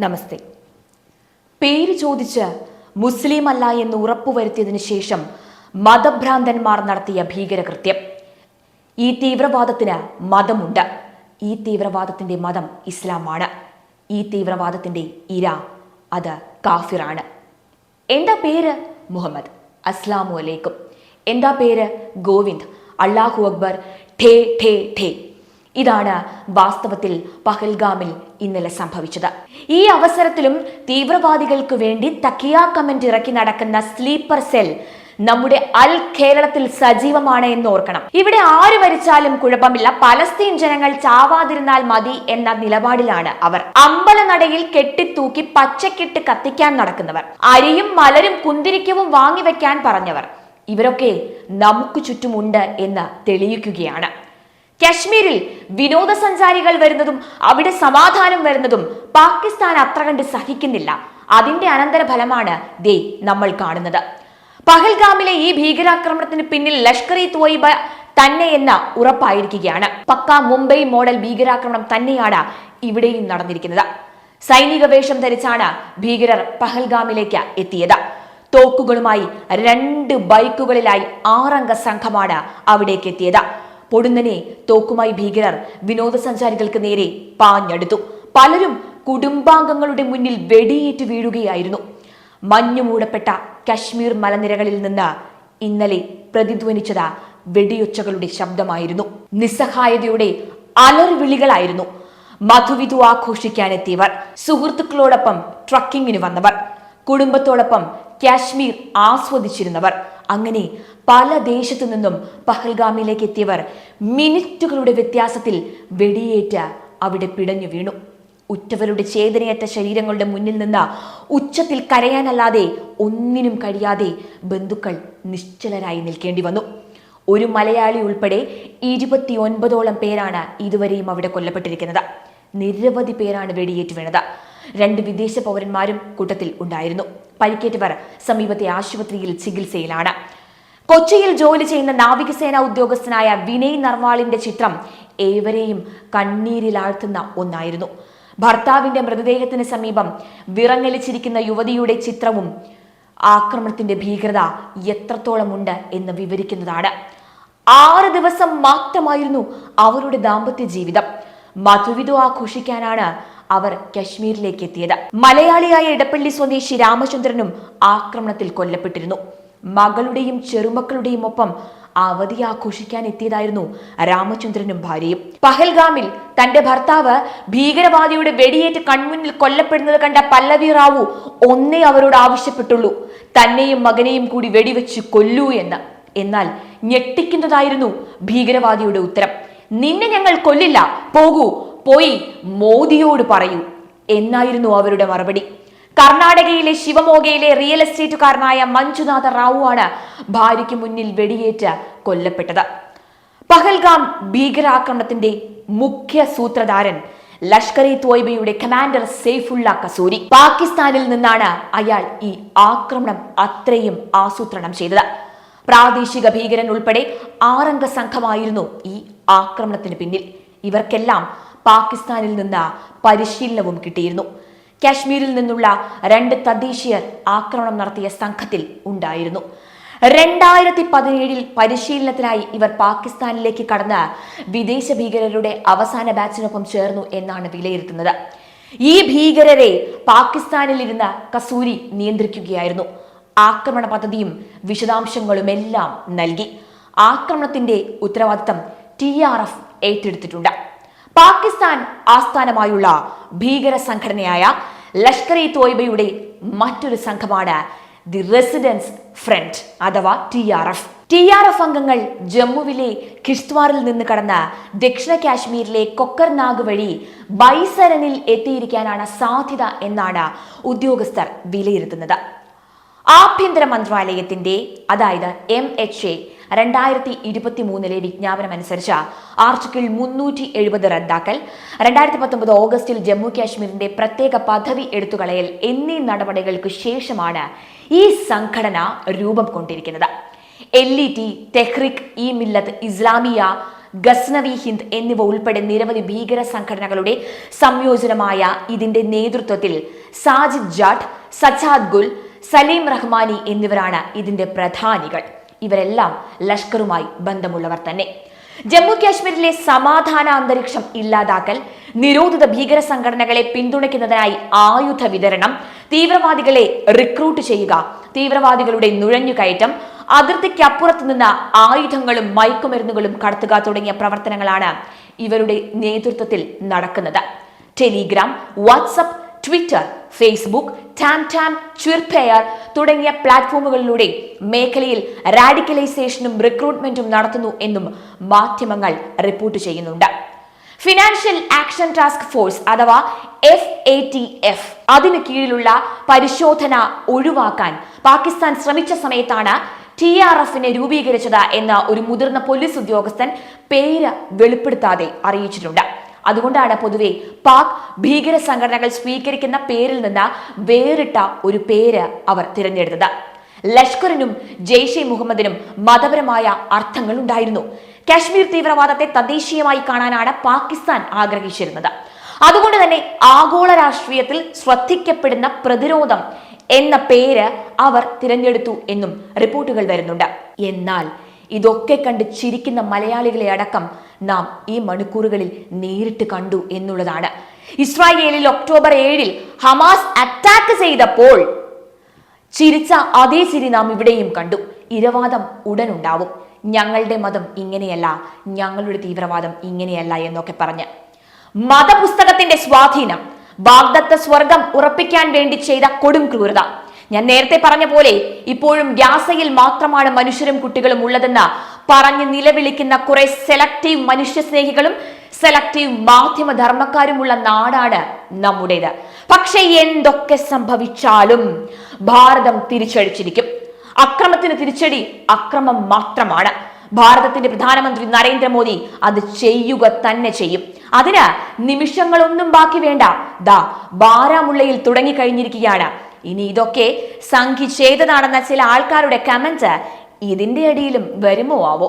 നമസ്തേ. പേര് ചോദിച്ച് മുസ്ലിം അല്ല എന്ന് ഉറപ്പുവരുത്തിയതിനു ശേഷം മതഭ്രാന്തന്മാർ നടത്തിയ ഭീകരകൃത്യം. ഈ തീവ്രവാദത്തിന് മതമുണ്ട്. ഈ തീവ്രവാദത്തിന്റെ മതം ഇസ്ലാമാണ്. ഈ തീവ്രവാദത്തിന്റെ ഇര അത് കാഫിറാണ്. എന്താ പേര്? മുഹമ്മദ്. അസ്ലാമു അലൈക്കും. എന്താ പേര്? ഗോവിന്ദ്. അള്ളാഹു അക്ബർ. ഠേ ഠേ ഠേ. ഇതാണ് വാസ്തവത്തിൽ പഹൽഗാമിൽ ഇന്നലെ സംഭവിച്ചത്. ഈ അവസരത്തിലും തീവ്രവാദികൾക്ക് വേണ്ടി തക്കിയ കമന്റ് ഇറക്കി നടക്കുന്ന സ്ലീപ്പർ സെൽ നമ്മുടെ അൽ കേരളത്തിൽ സജീവമാണ് എന്ന് ഓർക്കണം. ഇവിടെ ആര് മരിച്ചാലും കുഴപ്പമില്ല. പലസ്തീൻ ജനങ്ങൾ ചാവാതിരുന്നാൽ മതി എന്ന നിലപാടിലാണ് അവർ. അമ്പലനടയിൽ കെട്ടിത്തൂക്കി പച്ചക്കിട്ട് കത്തിക്കാൻ നടക്കുന്നവർ. അരിയും മലരും കുന്തിരിക്കവും വാങ്ങിവെക്കാൻ പറഞ്ഞവർ. ഇവരൊക്കെ നമുക്ക് ചുറ്റുമുണ്ട് എന്ന് തെളിയിക്കുകയാണ്. കശ്മീരിൽ വിനോദസഞ്ചാരികൾ വരുന്നതും അവിടെ സമാധാനം വരുന്നതും പാകിസ്ഥാൻ അത്ര കണ്ട് സഹിക്കുന്നില്ല. അതിന്റെ അനന്തരഫലമാണ് ദേ നമ്മൾ കാണുന്നത്. പഹൽഗാമിലെ ഈ ഭീകരാക്രമണത്തിന് പിന്നിൽ ലഷ്കർ ഇ തോയിബ തന്നെ എന്ന ഉറപ്പായിരിക്കുകയാണ്. പക്ക മുംബൈ മോഡൽ ഭീകരാക്രമണം തന്നെയാണ് ഇവിടെയും നടന്നിരിക്കുന്നത്. സൈനിക വേഷം ധരിച്ചാണ് ഭീകരർ പഹൽഗാമിലേക്ക് എത്തിയത്. തോക്കുകളുമായി രണ്ട് ബൈക്കുകളിലായി ആറംഗ സംഘമാണ് അവിടേക്ക് എത്തിയത്. പൊടുന്നനെ തോക്കുമായി ഭീകരർ വിനോദസഞ്ചാരികൾക്ക് നേരെ പാഞ്ഞെടുത്തു. പലരും കുടുംബാംഗങ്ങളുടെ മുന്നിൽ വെടിയേറ്റ് വീഴുകയായിരുന്നു. മഞ്ഞു മൂടപ്പെട്ട കശ്മീർ മലനിരകളിൽ നിന്ന് ഇന്നലെ പ്രതിധ്വനിച്ചത് വെടിയൊച്ചകളുടെ ശബ്ദമായിരുന്നു. നിസ്സഹായതയുടെ അലർവിളികളായിരുന്നു മധുവിധു ആഘോഷിക്കാനെത്തിയവർ സുഹൃത്തുക്കളോടൊപ്പം ട്രക്കിങ്ങിന് വന്നവർ കുടുംബത്തോടൊപ്പം കാശ്മീർ ആസ്വദിച്ചിരുന്നവർ. അങ്ങനെ പല ദേശത്തു നിന്നും പഹൽഗാമിലേക്ക് എത്തിയവർ മിനിറ്റുകളുടെ വ്യത്യാസത്തിൽ വെടിയേറ്റ അവിടെ പിടഞ്ഞു വീണു. ഉറ്റവരുടെ ചേതനയറ്റ ശരീരങ്ങളുടെ മുന്നിൽ നിന്ന് ഉച്ചത്തിൽ കരയാനല്ലാതെ ഒന്നിനും കഴിയാതെ ബന്ധുക്കൾ നിശ്ചലരായി നിൽക്കേണ്ടി വന്നു. ഒരു മലയാളി ഉൾപ്പെടെ ഇരുപത്തിയൊൻപതോളം പേരാണ് ഇതുവരെയും അവിടെ കൊല്ലപ്പെട്ടിരിക്കുന്നത്. നിരവധി പേരാണ് വെടിയേറ്റ് വീണത്. രണ്ട് വിദേശ പൗരന്മാരും കൂട്ടത്തിൽ ഉണ്ടായിരുന്നു. പരിക്കേറ്റവർ സമീപത്തെ ആശുപത്രിയിൽ ചികിത്സയിലാണ്. കൊച്ചിയിൽ ജോലി ചെയ്യുന്ന നാവികസേന ഉദ്യോഗസ്ഥനായ വിനയ് നർവാളിന്റെ ചിത്രം ഏവരെയും കണ്ണീരിലാഴ്ത്തുന്ന ഒന്നായിരുന്നു. ഭർത്താവിന്റെ മൃതദേഹത്തിന് സമീപം വിറങ്ങലിച്ചിരിക്കുന്ന യുവതിയുടെ ചിത്രവും ആക്രമണത്തിന്റെ ഭീകരത എത്രത്തോളമുണ്ട് എന്ന് വിവരിക്കുന്നതാണ്. ആറ് ദിവസം മാത്രമായിരുന്നു അവരുടെ ദാമ്പത്യ ജീവിതം. മധുവിധു ആഘോഷിക്കാനാണ് അവർ കശ്മീരിലേക്ക് എത്തിയത് മലയാളിയായ ഇടപ്പള്ളി സ്വദേശി രാമചന്ദ്രനും ആക്രമണത്തിൽ കൊല്ലപ്പെട്ടിരുന്നു. മകളുടെയും ചെറുമക്കളുടെയും ഒപ്പം അവധി ആഘോഷിക്കാൻ എത്തിയതായിരുന്നു രാമചന്ദ്രനും ഭാര്യയും. പഹൽഗാമിൽ തന്റെ ഭർത്താവ് ഭീകരവാദിയുടെ വെടിയേറ്റ് കൺമുന്നിൽ കൊല്ലപ്പെടുന്നത് കണ്ട പല്ലവി റാവു ഒന്നേ അവരോട് ആവശ്യപ്പെട്ടുള്ളൂ. തന്നെയും മകനെയും കൂടി വെടിവെച്ച് കൊല്ലൂ എന്ന്. എന്നാൽ ഞെട്ടിക്കുന്നതായിരുന്നു ഭീകരവാദിയുടെ ഉത്തരം. നിന്നെ ഞങ്ങൾ കൊല്ലില്ല. പോകൂ. പോയി മോദിയോട് പറയൂ എന്നായിരുന്നു അവരുടെ മറുപടി. കർണാടകയിലെ ശിവമോഗയിലെ റിയൽ എസ്റ്റേറ്റുകാരനായ മഞ്ജുനാഥ റാവു ആണ് ഭാര്യയ്ക്ക് മുന്നിൽ വെടിയേറ്റ് കൊല്ലപ്പെട്ടത്. പഹൽഗാം ഭീകരാക്രമണത്തിന്റെ മുഖ്യ സൂത്രധാരൻ ലഷ്കർ ഇ തോയ്ബയുടെ കമാൻഡർ സെയ്ഫുള്ള കസൂരി. പാകിസ്ഥാനിൽ നിന്നാണ് അയാൾ ഈ ആക്രമണം അത്രയും ആസൂത്രണം ചെയ്തത്. പ്രാദേശിക ഭീകരൻ ഉൾപ്പെടെ ആറംഗ സംഘമായിരുന്നു ഈ ആക്രമണത്തിന് പിന്നിൽ. ഇവർക്കെല്ലാം പാകിസ്ഥാനിൽ നിന്ന് പരിശീലനവും കിട്ടിയിരുന്നു. കാശ്മീരിൽ നിന്നുള്ള രണ്ട് തദ്ദേശീയർ ആക്രമണം നടത്തിയ സംഘത്തിൽ ഉണ്ടായിരുന്നു. രണ്ടായിരത്തി പതിനേഴിൽ പരിശീലനത്തിനായി ഇവർ പാകിസ്ഥാനിലേക്ക് കടന്ന് വിദേശ ഭീകരരുടെ അവസാന ബാച്ചിനൊപ്പം ചേർന്നു എന്നാണ് വിലയിരുത്തുന്നത്. ഈ ഭീകരരെ പാകിസ്ഥാനിൽ ഇരുന്ന് കസൂരി നിയന്ത്രിക്കുകയായിരുന്നു. ആക്രമണ പദ്ധതിയും വിശദാംശങ്ങളുമെല്ലാം നൽകി. ആക്രമണത്തിന്റെ ഉത്തരവാദിത്തം ടി ആർ എഫ് ഏറ്റെടുത്തിട്ടുണ്ട്. പാകിസ്ഥാൻ ആസ്ഥാനമായുള്ള ഭീകര സംഘടനയായ ലഷ്കർ ഇ തോയ്ബയുടെ മറ്റൊരു സംഘമാണ് ദി റെസിഡൻസ് ഫ്രണ്ട് അഥവാ T R F. T R F അംഗങ്ങൾ ജമ്മുവിലെ കിഷ്ത്വാറിൽ നിന്ന് കടന്ന് ദക്ഷിണ കാശ്മീരിലെ കൊക്കർനാഗ് വഴി ബൈസരനിൽ എത്തിയിരിക്കാനാണ് സാധ്യത എന്നാണ് ഉദ്യോഗസ്ഥർ വിലയിരുത്തുന്നത്. ആഭ്യന്തര മന്ത്രാലയത്തിന്റെ അതായത് എം എച്ച് എ രണ്ടായിരത്തി ഇരുപത്തി മൂന്നിലെ വിജ്ഞാപനം അനുസരിച്ച് ആർട്ടിക്കിൾ മുന്നൂറ്റി എഴുപത് റദ്ദാക്കൽ രണ്ടായിരത്തി പത്തൊമ്പത് ഓഗസ്റ്റിൽ ജമ്മു കാശ്മീരിന്റെ പ്രത്യേക പദവി എടുത്തുകളയൽ എന്നീ നടപടികൾക്ക് ശേഷമാണ് ഈ സംഘടന രൂപം കൊണ്ടിരിക്കുന്നത്. L E T Tehreek e Millat Islamia Ghaznavi Hind എന്നിവ ഉൾപ്പെടെ നിരവധി ഭീകര സംഘടനകളുടെ സംയോജനമായ ഇതിന്റെ നേതൃത്വത്തിൽ സാജിദ് ജാട്ട് സജാദ് ഗുൽ സലീം റഹ്മാനി എന്നിവരാണ് ഇതിന്റെ പ്രധാനികൾ. ഇവരെല്ലാം ലഷ്കറുമായി ബന്ധമുള്ളവർ തന്നെ. ജമ്മു കാശ്മീരിലെ സമാധാന അന്തരീക്ഷം ഇല്ലാതാക്കൽ നിരോധിത ഭീകര സംഘടനകളെ പിന്തുണയ്ക്കുന്നതിനായി ആയുധ വിതരണം തീവ്രവാദികളെ റിക്രൂട്ട് ചെയ്യുക തീവ്രവാദികളുടെ നുഴഞ്ഞുകയറ്റം അതിർത്തിക്കപ്പുറത്ത് നിന്ന് ആയുധങ്ങളും മയക്കുമരുന്നുകളും കടത്തുക തുടങ്ങിയ പ്രവർത്തനങ്ങളാണ് ഇവരുടെ നേതൃത്വത്തിൽ നടക്കുന്നത്. ടെലിഗ്രാം വാട്സപ്പ് ട്വിറ്റർ ഫേസ്ബുക്ക് ടാം ടാം ട്വിർപെയർ തുടങ്ങിയ പ്ലാറ്റ്ഫോമുകളിലൂടെ മേഖലയിൽ റാഡിക്കലൈസേഷനും റിക്രൂട്ട്മെന്റും നടത്തുന്നു എന്നും മാധ്യമങ്ങൾ റിപ്പോർട്ട് ചെയ്യുന്നുണ്ട്. ഫിനാൻഷ്യൽ ആക്ഷൻ ടാസ്ക് ഫോഴ്സ് അഥവാ എഫ് എ ടി എഫ് അതിനു കീഴിലുള്ള പരിശോധന ഒഴിവാക്കാൻ പാകിസ്ഥാൻ ശ്രമിച്ച സമയത്താണ് ടി ആർ എഫിനെ രൂപീകരിച്ചത് എന്ന് ഒരു മുതിർന്ന പോലീസ് ഉദ്യോഗസ്ഥൻ പേര് വെളിപ്പെടുത്താതെ അറിയിച്ചിട്ടുണ്ട്. അതുകൊണ്ടാണ് പൊതുവെ പാക് ഭീകര സംഘടനകൾ സ്വീകരിക്കുന്ന പേരിൽ നിന്ന് വേറിട്ട ഒരു പേര് അവർ തിരഞ്ഞെടുത്തത്. ലഷ്കറിനും ജെയ്ഷെ മുഹമ്മദിനും മതപരമായ അർത്ഥങ്ങൾ ഉണ്ടായിരുന്നു. കാശ്മീർ തീവ്രവാദത്തെ തദ്ദേശീയമായി കാണാനാണ് പാകിസ്ഥാൻ ആഗ്രഹിച്ചിരുന്നത്. അതുകൊണ്ട് തന്നെ ആഗോള രാഷ്ട്രീയത്തിൽ ശ്രദ്ധിക്കപ്പെടുന്ന പ്രതിരോധം എന്ന പേര് അവർ തിരഞ്ഞെടുത്തു എന്നും റിപ്പോർട്ടുകൾ വരുന്നുണ്ട്. എന്നാൽ ഇതൊക്കെ കണ്ട് ചിരിക്കുന്ന മലയാളികളെ അടക്കം നാം ഈ മണിക്കൂറുകളിൽ നേരിട്ട് കണ്ടു എന്നുള്ളതാണ്. ഇസ്രായേലിൽ ഒക്ടോബർ ഏഴിൽ ഹമാസ് അറ്റാക്ക് ചെയ്തപ്പോൾ ചിരിച്ച അതേ ചിരി നാം ഇവിടെയും കണ്ടു. ഇരവാദം ഉടനുണ്ടാവും. ഞങ്ങളുടെ മതം ഇങ്ങനെയല്ല ഞങ്ങളുടെ തീവ്രവാദം ഇങ്ങനെയല്ല എന്നൊക്കെ പറഞ്ഞ്. മതപുസ്തകത്തിന്റെ സ്വാധീനം വാഗ്ദത്ത സ്വർഗം ഉറപ്പിക്കാൻ വേണ്ടി ചെയ്ത കൊടും ക്രൂരത. ഞാൻ നേരത്തെ പറഞ്ഞ പോലെ ഇപ്പോഴും ഗ്യാസയിൽ മാത്രമാണ് മനുഷ്യരും കുട്ടികളും ഉള്ളതെന്ന് പറഞ്ഞ് നിലവിളിക്കുന്ന കുറെ സെലക്റ്റീവ് മനുഷ്യസ്നേഹികളും സെലക്റ്റീവ് മാധ്യമ ധർമ്മക്കാരുമുള്ള നാടാണ് നമ്മുടേത്. പക്ഷേ എന്തൊക്കെ സംഭവിച്ചാലും ഭാരതം തിരിച്ചടിച്ചിരിക്കും. അക്രമത്തിന് തിരിച്ചടി അക്രമം മാത്രമാണ്. ഭാരതത്തിന്റെ പ്രധാനമന്ത്രി നരേന്ദ്രമോദി അത് ചെയ്യുക തന്നെ ചെയ്യും. അതിന് നിമിഷങ്ങളൊന്നും ബാക്കി വേണ്ട. ദാ ബാരാമുള്ളയിൽ തുടങ്ങിക്കഴിഞ്ഞിരിക്കുകയാണ്. ഇനി ഇതൊക്കെ സംഘി ചെയ്തതാണെന്ന ചില ആൾക്കാരുടെ കമന്റ് ഇതിന്റെ അടിയിലും വരുമോ ആവോ?